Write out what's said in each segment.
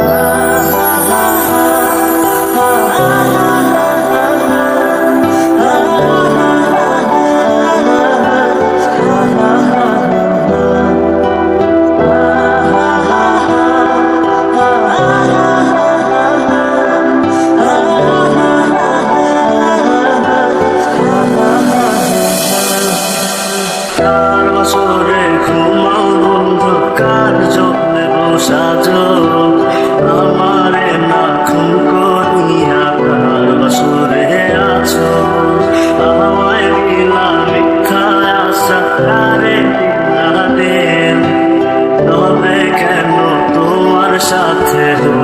Oh. সাথে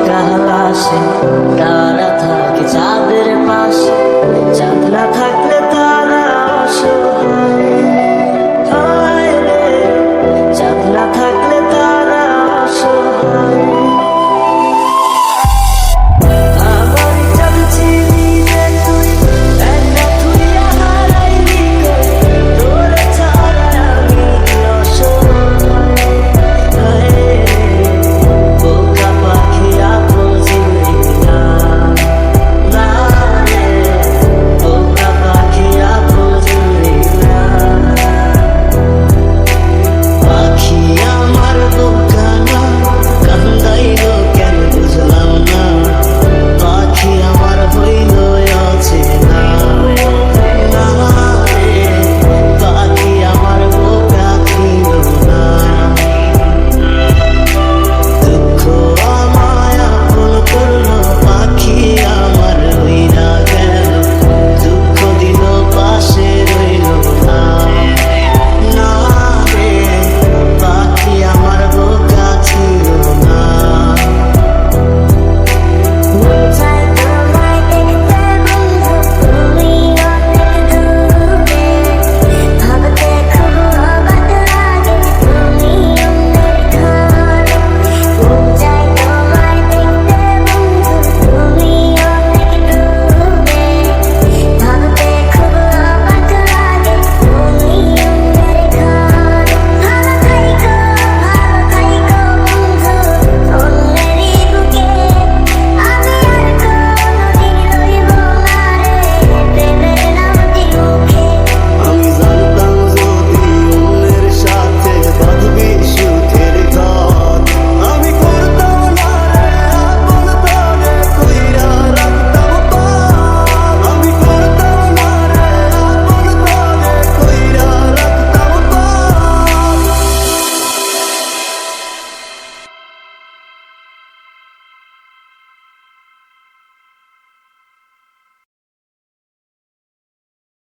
কাল আসে তারা থাকে চাঁদের পাশে চাঁদ না থাকলে তা